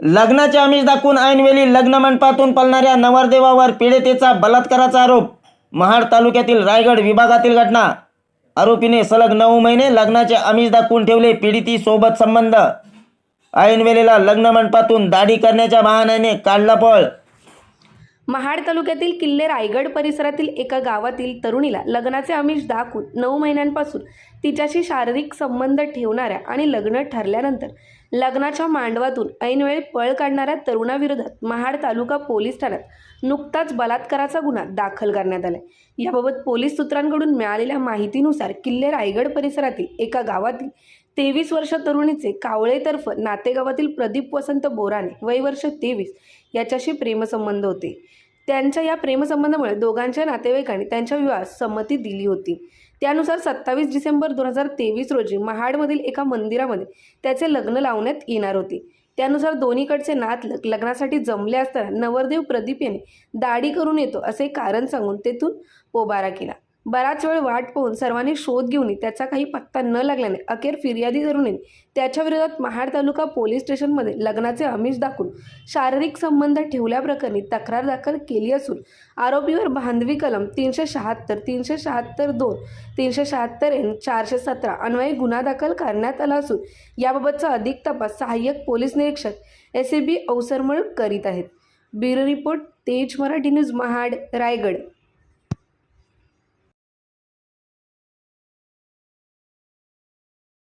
लग्नाचे आमिष दाखवून ऐनवेळी लग्न मंडपातून पळणाऱ्या नवरदेवावर पीडितेचा बलात्काराचा आरोप. महाड तालुक्यातील रायगड विभागातील घटना. आरोपीने सलग नऊ महिने लग्नाचे आमिष दाखवून ठेवले पीडितीसोबत संबंध. ऐनवेळेला लग्न मंडपातून दाढी करण्याच्या बहाण्याने काढला पळ. महाड तालुक्यातील किल्ले रायगड परिसरातील एका गावातील तरुणीला लग्नाचे आमिष दाखवून नऊ महिन्यांपासून तिच्याशी शारीरिक संबंध ठेवणाऱ्या आणि लग्न ठरल्यानंतर लग्नाच्या मांडवातून ऐनवेळी पळ काढणाऱ्या तरुणाविरोधात महाड तालुका पोलीस ठाण्यात नुकताच बलात्काराचा गुन्हा दाखल करण्यात आला याबाबत पोलीस सूत्रांकडून मिळालेल्या माहितीनुसार किल्ले रायगड परिसरातील एका गावातील तेवीस वर्ष तरुणीचे कावळेतर्फ नातेगावातील प्रदीप वसंत बोराने वय वर्ष तेवीस याच्याशी प्रेमसंबंध होते. त्यांच्या या प्रेमसंबंधामुळे दोघांच्या नातेवाईकांनी त्यांच्या विवाहास संमती दिली होती. त्यानुसार सत्तावीस डिसेंबर दोन हजार तेवीस रोजी महाडमधील एका मंदिरामध्ये त्याचे लग्न लावण्यात येणार होते. त्यानुसार दोन्हीकडचे नात लग्नासाठी जमले असताना नवरदेव प्रदीप याने दाढी करून येतो असे कारण सांगून तेथून पोबारा केला. बराच वेळ वाट पाहून सर्वांनी शोध घेऊन त्याचा काही पत्ता न लागल्याने अखेर फिर्यादी तरुणीने त्याच्याविरोधात महाड तालुका पोलीस स्टेशनमध्ये लग्नाचे आमिष दाखवून शारीरिक संबंध ठेवल्याप्रकरणी तक्रार दाखल केली असून आरोपीवर बांधवी कलम तीनशे शहात्तर तीनशे शहात्तर दोन तीनशे शहात्तर एन चारशे सतरा अन्वये गुन्हा दाखल करण्यात आला असून याबाबतचा अधिक तपास सहाय्यक पोलीस निरीक्षक एस ए बी अवसरमळ करीत आहेत. ब्युरो रिपोर्ट तेज मराठी न्यूज महाड रायगड.